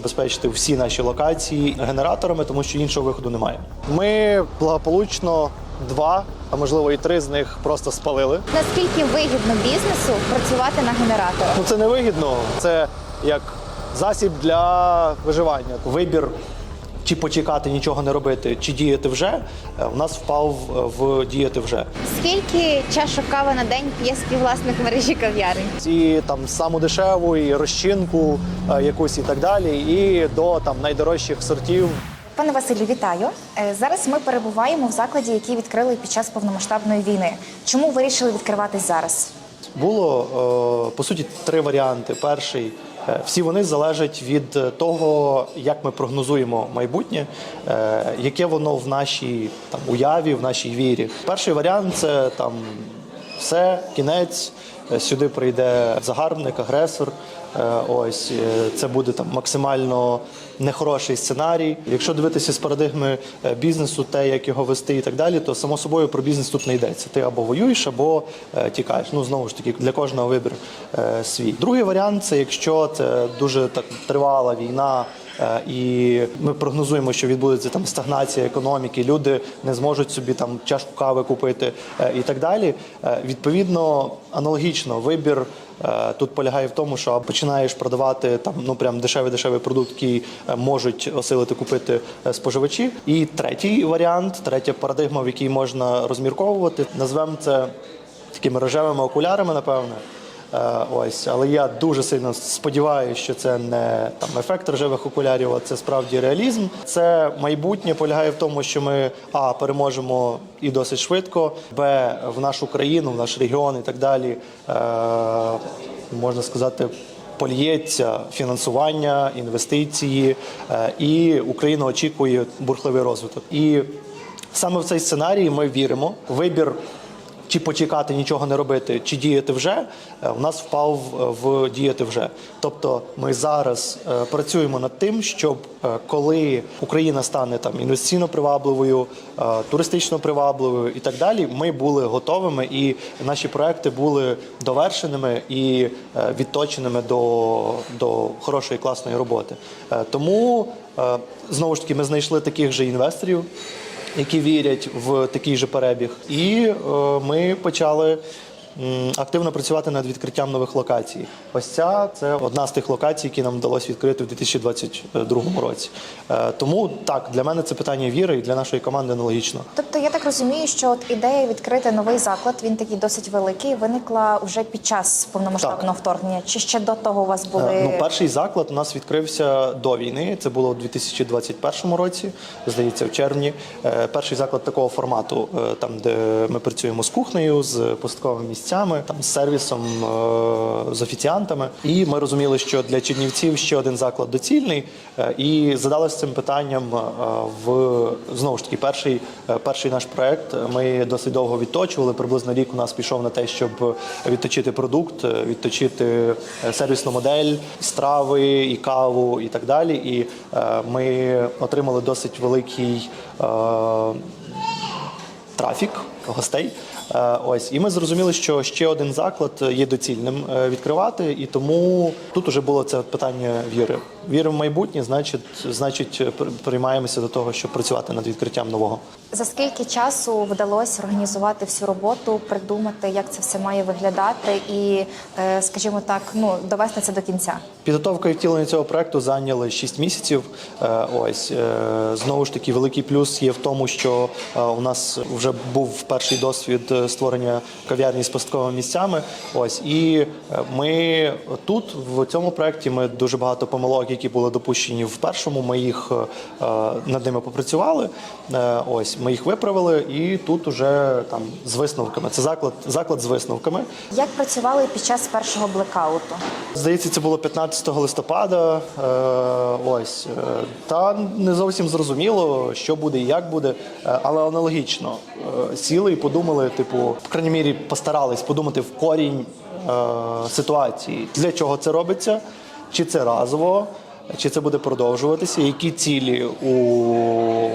Забезпечити всі наші локації генераторами, тому що іншого виходу немає. Ми благополучно два, а можливо і три з них просто спалили. Наскільки вигідно бізнесу працювати на генераторах? Ну це не вигідно. Це як засіб для виживання. Вибір. Чи почекати, нічого не робити, чи діяти вже, е, у нас впав е, в діяти вже. Скільки чашок кави на день п'є співвласник мережі кав'ярень? І там саму дешеву, і розчинку е, якусь і так далі, і до там найдорожчих сортів. Пане Василю, вітаю. Зараз ми перебуваємо в закладі, який відкрили під час повномасштабної війни. Чому вирішили відкриватись зараз? Було по суті три варіанти. Перший всі вони залежать від е, того, як ми прогнозуємо майбутнє, е, яке воно в нашій там уяві, в нашій вірі. Перший варіант це там все, кінець. е, Сюди прийде загарбник, агресор. Е, Ось е, це буде там максимально нехороший сценарій. Якщо дивитися з парадигми е, бізнесу, те, як його вести і так далі, то само собою про бізнес тут не йдеться. Ти або воюєш, або тікаєш. Ну знову ж таки, для кожного вибір свій. Другий варіант це якщо це дуже так тривала війна. Е, І ми прогнозуємо, що відбудеться там стагнація економіки, люди не зможуть собі там чашку кави купити е, і так далі. Е, Відповідно, аналогічно вибір тут полягає в тому, що починаєш продавати там ну прям дешевий дешевий продукт, який можуть осилити купити споживачі. І третій варіант, третя парадигма, в якій можна розмірковувати, назвемо це такими рожевими окулярами, напевне. Е, Ось, але я дуже сильно сподіваюся, що це не там ефект рожевих окулярів, а це справді реалізм. Це майбутнє полягає в тому, що ми а переможемо і досить швидко, б в нашу країну, в наш регіон і так далі. Е, можна сказати. Польється фінансування, інвестиції, е, і Україна очікує бурхливий розвиток. І саме в цей сценарій ми віримо. Вибір чи почекати, нічого не робити, чи діяти вже, е, у нас впав е, в діяти вже. Тобто ми зараз е, працюємо над тим, щоб е, коли Україна стане там інвестиційно привабливою, е, туристично привабливою і так далі, ми були готовими і наші проекти були довершеними і е, відточеними до, до хорошої класної роботи. Е, Тому е, знову ж таки ми знайшли таких же інвесторів які вірять в такий же перебіг. І е, ми почали активно працювати над відкриттям нових локацій. Ось ця це одна з тих локацій, які нам вдалося відкрити в 2022 році. Е, тому так, для мене це питання віри і для нашої команди аналогічно. Тобто я так розумію, що от ідея відкрити новий заклад, він такий досить великий, виникла вже під час повномасштабного вторгнення. Чи ще до того у вас були Е, Ну, перший заклад у нас відкрився до війни. Це було у 2021 році, здається, в червні. Е, Перший заклад такого формату, там де ми працюємо з кухнею, з посадковими місцями, там з сервісом, е, з офіціантами. І ми розуміли, що для Чернівців ще один заклад доцільний. Е, І задалися цим питанням е, в знову ж таки перший, перший наш проект. Ми досить довго відточували. Приблизно рік у нас пішов на те, щоб відточити продукт, відточити сервісну модель, страви і каву і так далі. І ми отримали досить великий. Трафік гостей, ось і ми зрозуміли, що ще один заклад є доцільним е, відкривати, і тому тут уже було це питання віри. Віри в майбутнє, значить, значить, пр- приймаємося до того, щоб працювати над відкриттям нового. за скільки часу вдалося організувати всю роботу, придумати, як це все має виглядати, і, е, скажімо так, ну довести це до кінця? Підготовка і втілення цього проекту зайняли 6 місяців. Е, Ось е, знову ж таки, великий плюс є в тому, що е, у нас вже був перший досвід е, створення кав'ярні з постковими місцями. Ось і е, ми тут в цьому проекті ми дуже багато помилок, які були допущені в першому. Ми їх е, над ними попрацювали. Е, Ось ми їх виправили, і тут уже там з висновками. Це заклад, заклад з висновками. Як працювали під час першого блекауту? Здається, це було 15 листопада. Е, ось е, та не зовсім зрозуміло, що буде і як буде, е, але аналогічно Е, сіли і подумали, типу, в крайній мірі постарались подумати в корінь е, ситуації, для чого це робиться, чи це разово, чи це буде продовжуватися, які цілі у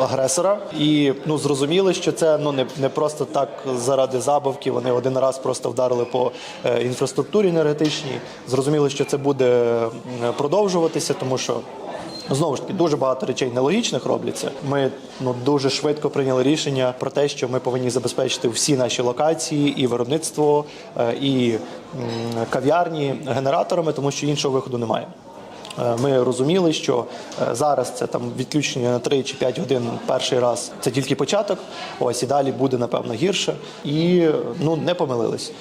агресора, і ну зрозуміли, що це ну не, не просто так заради забавки. Вони один раз просто вдарили по е, інфраструктурі енергетичній. Зрозуміли, що це буде продовжуватися, тому що. Знову ж таки, дуже багато речей нелогічних робляться. Ми ну дуже швидко прийняли рішення про те, що ми повинні забезпечити всі наші локації, і виробництво, е, і кав'ярні генераторами, тому що іншого виходу немає. Е, Ми розуміли, що е, зараз це там відключення на 3 чи 5 годин перший раз це тільки початок. Ось і далі буде напевно гірше. І ну не помилились.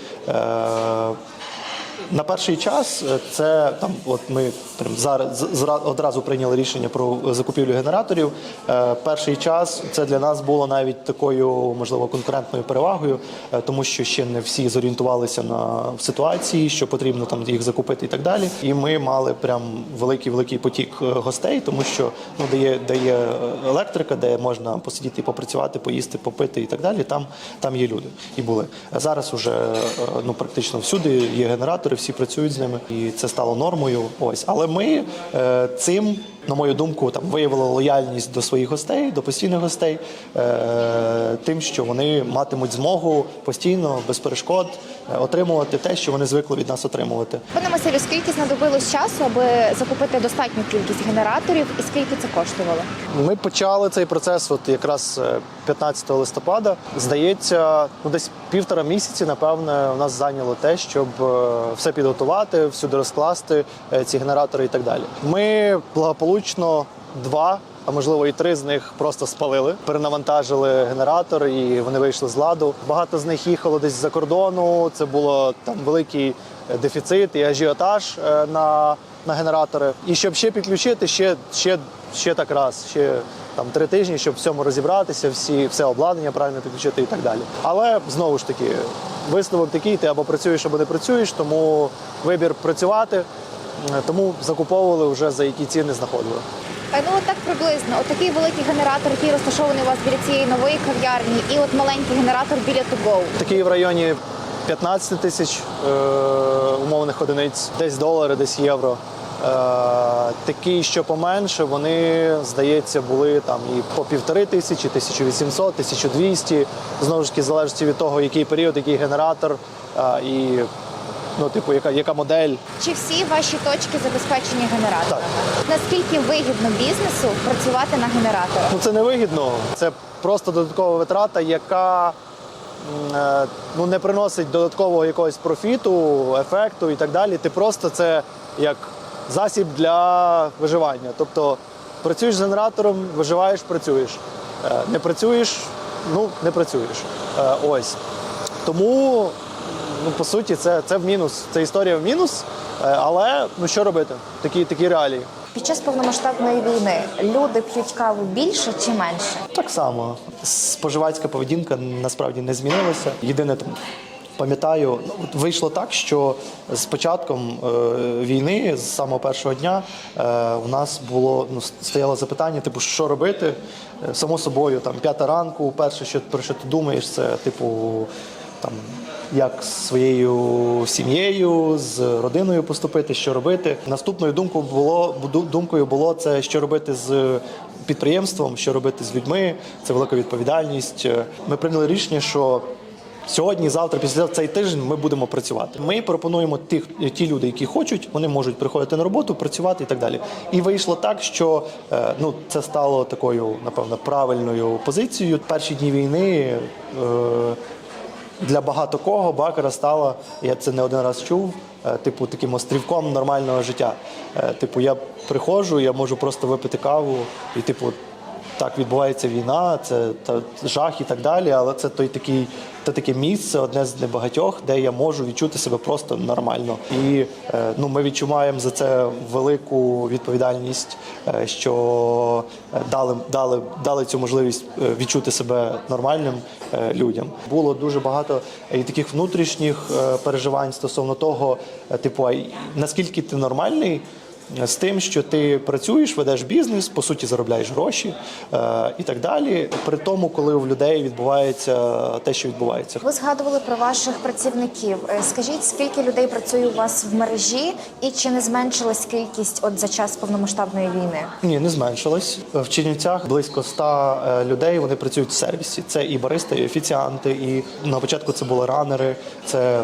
Е, на перший час е, це там, от ми прям зараз одразу прийняли рішення про закупівлю генераторів. Е, Перший час це для нас було навіть такою, можливо, конкурентною перевагою, е, тому що ще не всі зорієнтувалися на ситуації, що потрібно там їх закупити і так далі. І ми мали прям великий великий потік е, гостей, тому що ну де є, де є електрика, де можна посидіти, попрацювати, поїсти, попити і так далі. Там там є люди і були. Зараз уже е, ну практично всюди є генератори, всі працюють з ними, і це стало нормою. Ось, але ми е, цим. На мою думку, там виявили лояльність до своїх гостей, до постійних гостей, е, тим, що вони матимуть змогу постійно, без перешкод, е, отримувати те, що вони звикли від нас отримувати. Пане Василю, скільки знадобилось часу, аби закупити достатню кількість генераторів, і скільки це коштувало? Ми почали цей процес от якраз е, 15 листопада. Здається, ну десь півтора місяці, напевне, у нас зайняло те, щоб е, все підготувати, всюди розкласти е, ці генератори і так далі. Ми благополучно два. А можливо, і три з них просто спалили, перенавантажили генератор, і вони вийшли з ладу. Багато з них їхало десь за кордону. Це було там великий е, дефіцит і ажіотаж е, на, на генератори. І щоб ще підключити, ще, ще, ще так раз, ще там три тижні, щоб в цьому розібратися, всі все обладнання правильно підключити і так далі. Але знову ж таки, висновок такий: ти або працюєш, або не працюєш, тому вибір працювати. Тому закуповували вже за які ціни знаходили. Е, Ну от так приблизно. От такий великий генератор, який розташований у вас біля цієї нової кав'ярні, і от маленький генератор біля To-Go. Такий в районі 15 тисяч е, умовних одиниць, десь долари, десь євро. Е, такі, що поменше, вони, здається, були там і по півтори тисячі, 1800, 1200. Знову ж таки, залежить від того, який період, який генератор е, і ну, типу, яка, яка модель. Чи всі ваші точки забезпечені генераторами? Наскільки вигідно бізнесу працювати на генераторах? Ну це не вигідно. Це просто додаткова витрата, яка е, ну, не приносить додаткового якогось профіту, ефекту і так далі. Ти просто це як засіб для виживання. Тобто працюєш з генератором, виживаєш, працюєш. Е, Не працюєш, ну не працюєш. Е, Ось. Тому, ну, по суті, це, це в мінус. Це історія в мінус. Е, Але ну що робити? Такі, такі реалії. Під час повномасштабної війни люди п'ють каву більше чи менше? Так само споживацька поведінка насправді не змінилася. Єдине там. Пам'ятаю, ну, вийшло так, що з початком е, війни, з самого першого дня, е, у нас було ну, стояло запитання: типу, що робити? Е, само собою, там п'ята ранку, перше, що про що ти думаєш, це типу там як з своєю сім'єю, з родиною поступити, що робити. Наступною думкою було думкою було це, що робити з підприємством, що робити з людьми. Це велика відповідальність. Ми прийняли рішення, що. Сьогодні, завтра, після цей тиждень ми будемо працювати. Ми пропонуємо тих ті люди, які хочуть, вони можуть приходити на роботу, працювати і так далі. І вийшло так, що е, ну це стало такою, напевно, правильною позицією. Перші дні війни. Для багато кого бакара стала, я це не один раз чув, е, типу таким острівком нормального життя. Е, Типу, я приходжу, я можу просто випити каву, і типу, так відбувається війна, це та, жах і так далі. Але це той такий, те таке місце, одне з небагатьох, де я можу відчути себе просто нормально. І е, ну, ми відчуваємо за це велику відповідальність, е, що е, дали, дали, дали цю можливість відчути себе нормальним людям. Було дуже багато і таких внутрішніх переживань стосовно того, типу, наскільки ти нормальний. З тим, що ти працюєш, ведеш бізнес, по суті, заробляєш гроші е, і так далі. При тому, коли у людей відбувається те, що відбувається. Ви згадували про ваших працівників. Е, Скажіть, скільки людей працює у вас в мережі, і чи не зменшилась кількість от за час повномасштабної війни? Ні, не зменшилось. В Чернівцях близько 100 е, людей. Вони працюють в сервісі. Це і баристи, і офіціанти, і на початку це були ранери, це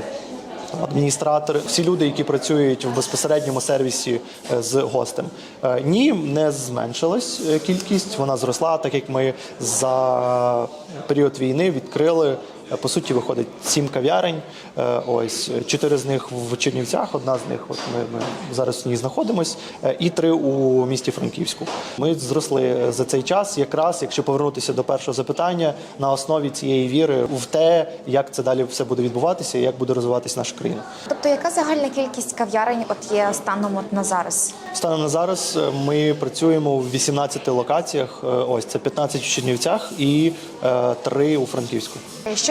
адміністратори, всі люди, які працюють в безпосередньому сервісі е, з гостем. Е, Ні, не зменшилась е, кількість. Вона зросла, так як ми за період війни відкрили. Е, По суті, виходить сім кав'ярень. Е, Ось чотири з них в Чернівцях, одна з них, от ми, ми зараз в ній знаходимось, е, і три у місті Франківську. Ми зросли за цей час, якраз якщо повернутися до першого запитання, на основі цієї віри в те, як це далі все буде відбуватися, і як буде розвиватися наша країна. Тобто, яка загальна кількість кав'ярень от є станом от на зараз? Станом на зараз ми працюємо в 18 локаціях. Ось це 15 в Чернівцях і е, 3 у Франківську.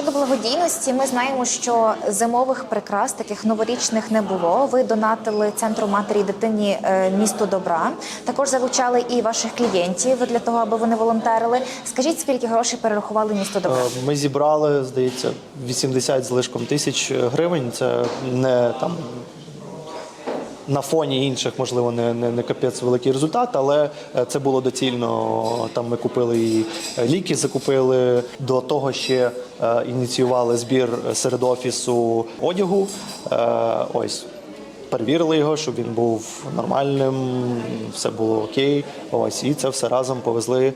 Щодо благодійності, ми знаємо, що зимових прикрас таких новорічних не було. Ви донатили центру матері і дитині е, місто добра. Також залучали і ваших клієнтів для того, аби вони волонтерили. Скажіть, скільки грошей перерахували місто добра? Е, Ми зібрали, здається, 80 з лишком тисяч гривень. Це не там. На фоні інших, можливо, не, не, не капець великий результат, але е, це було доцільно. Там ми купили і е, ліки, закупили до того ще е, ініціювали збір серед офісу одягу. Ось перевірили його, щоб він був нормальним, все було окей. Ось і це все разом повезли е,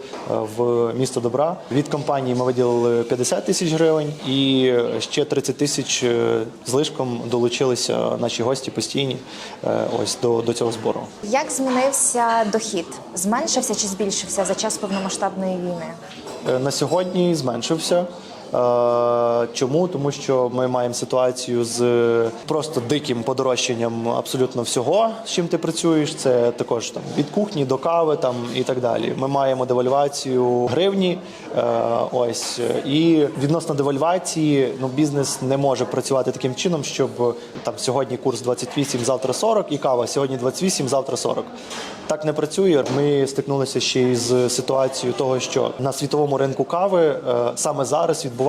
в місто добра. Від компанії ми виділили 50 тисяч гривень, і ще 30 тисяч е, злишком долучилися наші гості постійні. е, Ось до, до цього збору. Як змінився дохід? Зменшився чи збільшився за час повномасштабної війни? На сьогодні зменшився. Е, Чому? Тому що ми маємо ситуацію з просто диким подорожчанням абсолютно всього, з чим ти працюєш. Це також там від кухні до кави там і так далі. Ми маємо девальвацію гривні. е, Ось і відносно девальвації, ну бізнес не може працювати таким чином, щоб там сьогодні курс 28, завтра 40, і кава сьогодні 28, завтра 40. Так не працює. Ми стикнулися ще й з ситуацією того, що на світовому ринку кави е, саме зараз відбувається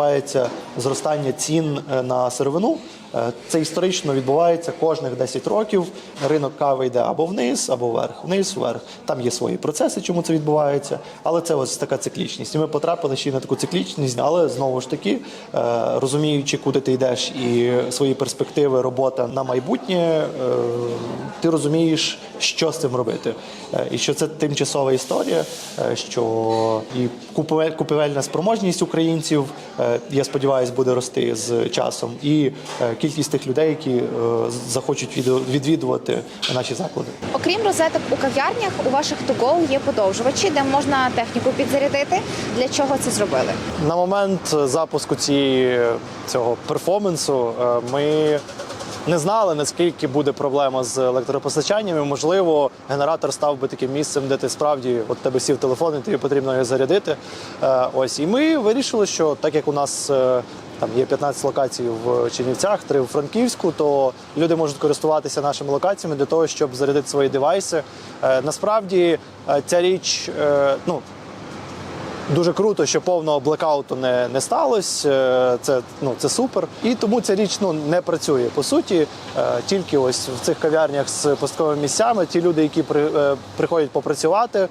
зростання цін е, на сировину. Е, Це історично відбувається кожних 10 років. Ринок кави йде або вниз, або вверх, вниз, вверх. Там є свої процеси, чому це відбувається. Але це ось така циклічність. І ми потрапили ще й на таку циклічність, але знову ж таки, е, розуміючи, куди ти йдеш, і свої перспективи, робота на майбутнє, ти розумієш, що з цим робити. І що це тимчасова історія, що і купівель- купівельна спроможність українців, я сподіваюся, буде рости з часом, і е, кількість тих людей, які е, захочуть відвідувати- наші заклади. Окрім розеток у кав'ярнях, у ваших to-go є подовжувачі, де можна техніку підзарядити. Для чого це зробили? На момент запуску цієї цього перформансу е, ми не знали, наскільки буде проблема з електропостачанням. І, можливо, генератор став би таким місцем, де ти справді от тебе сів телефон, і тобі потрібно його зарядити. Е, Ось і ми вирішили, що так як у нас. е, Там є 15 локацій в Чернівцях, 3 в Франківську, то люди можуть користуватися нашими локаціями для того, щоб зарядити свої девайси. Е, Насправді ця річ, ну Дуже круто, що повного блекауту не, не сталося. Е, Це, ну, це супер. І тому ця річ ну, не працює. По суті, е, тільки ось в цих кав'ярнях з пустковими місцями ті люди, які при, е, приходять попрацювати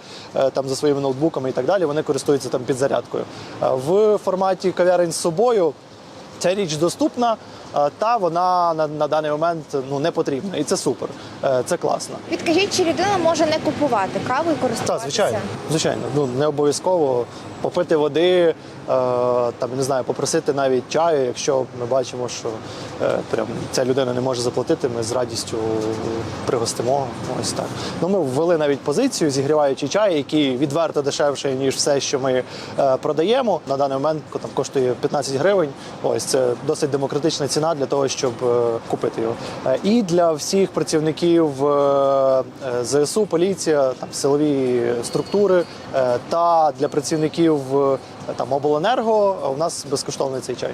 там за своїми ноутбуками і так далі, вони користуються там підзарядкою. В форматі кав'ярень з собою ця річ доступна, та вона на, на даний момент ну, не потрібна. І це супер. Е, Це класно. Підкажіть, чи людина може не купувати каву і користуватися? Так, звичайно, звичайно. Ну не обов'язково попити води, е, там не знаю, попросити навіть чаю, якщо ми бачимо, що е, прям ця людина не може заплатити, ми з радістю пригостимо. Ось так. Ну ми ввели навіть позицію, зігріваючи чай, який відверто дешевший, ніж все, що ми е, продаємо. На даний момент там коштує 15 гривень. Ось це досить демократична ціна для того, щоб е, купити його. Е, і для всіх працівників е, ЗСУ, поліція, там силові структури та для працівників там обленерго, у нас безкоштовний цей чай.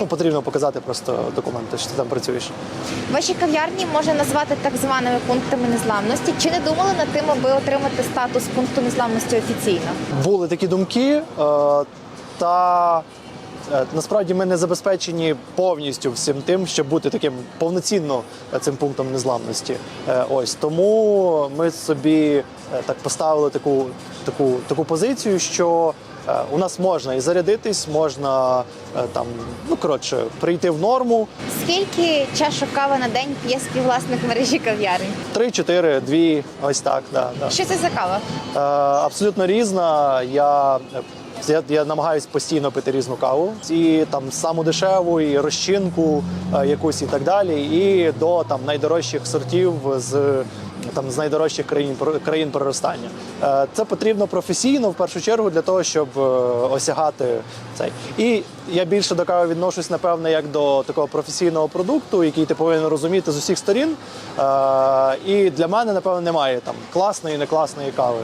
Ну потрібно показати просто документи, що ти там працюєш. Ваші кав'ярні можна назвати так званими пунктами незламності. Чи не думали над тим, аби отримати статус пункту незламності офіційно? Були такі думки, та насправді ми не забезпечені повністю всім тим, щоб бути таким повноцінно е, цим пунктом незламності. Е, Ось тому ми собі е, так поставили таку, таку, таку позицію, що е, у нас можна і зарядитись, можна е, там, ну коротше, прийти в норму. Скільки чашок кави на день п'є співвласник мережі кав'ярень? Три, чотири, дві, ось так. Да, да. Що це за кава? Е, абсолютно різна. Я, я, я намагаюся постійно пити різну каву. І там саму дешеву, і розчинку е, якусь і так далі, і до там найдорожчих сортів з. Там з найдорожчих країн країн проростання. Е, Це потрібно професійно в першу чергу для того, щоб е, осягати цей. І я більше до кави відношусь, напевне, як до такого професійного продукту, який ти повинен розуміти з усіх сторін. Е, І для мене, напевно, немає там класної, не класної кави.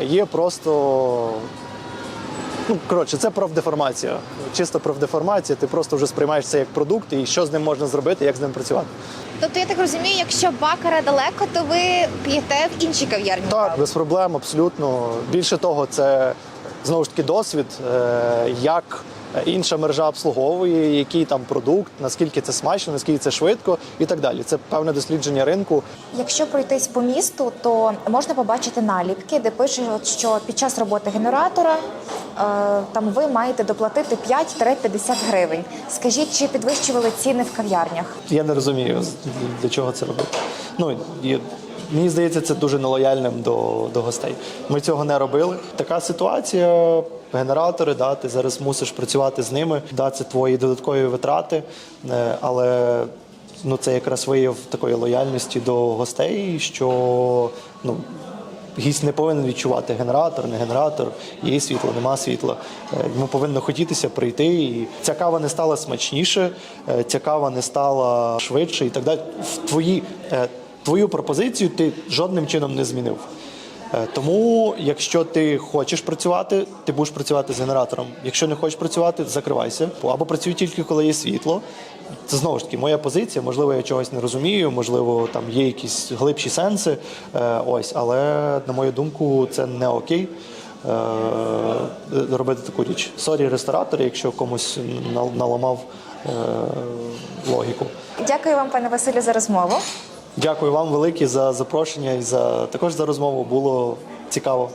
Є просто. Ну, коротше, це профдеформація. Чисто профдеформація. Ти просто вже сприймаєш це як продукт і що з ним можна зробити, як з ним працювати. Тобто я так розумію, якщо бакара далеко, то ви п'єте в іншій кав'ярні. Так, без проблем, абсолютно. Більше того, це знову ж таки досвід, е, як інша мережа обслуговує, який там продукт, наскільки це смачно, наскільки це швидко і так далі. Це певне дослідження ринку. Якщо пройтись по місту, то можна побачити наліпки, де пише, що під час роботи генератора е, там ви маєте доплатити 5-50 гривень. Скажіть, чи підвищували ціни в кав'ярнях? Я не розумію, для чого це робити. Ну мені здається, це дуже нелояльним до, до гостей. Ми цього не робили. Така ситуація. Генератори, да, ти зараз мусиш працювати з ними, да, це твої додаткові витрати, е, але ну, це якраз вияв такої лояльності до гостей, що ну, гість не повинен відчувати генератор, не генератор, є світло, нема світла. Е, Йому повинно хотітися прийти. І ця кава не стала смачніше, е, ця кава не стала швидше і так далі. В твої, твою пропозицію ти жодним чином не змінив. Е, Тому, якщо ти хочеш працювати, ти будеш працювати з генератором. Якщо не хочеш працювати, закривайся. Або працюй тільки коли є світло. Це знову ж таки моя позиція. Можливо, я чогось не розумію, можливо, там є якісь глибші сенси. Е, Ось, але на мою думку, це не окей. е, Робити таку річ. Сорі, ресторатори, якщо комусь нал- наламав логіку. Дякую вам, пане Василю, за розмову. Дякую вам велике за запрошення і за також за розмову. Було цікаво.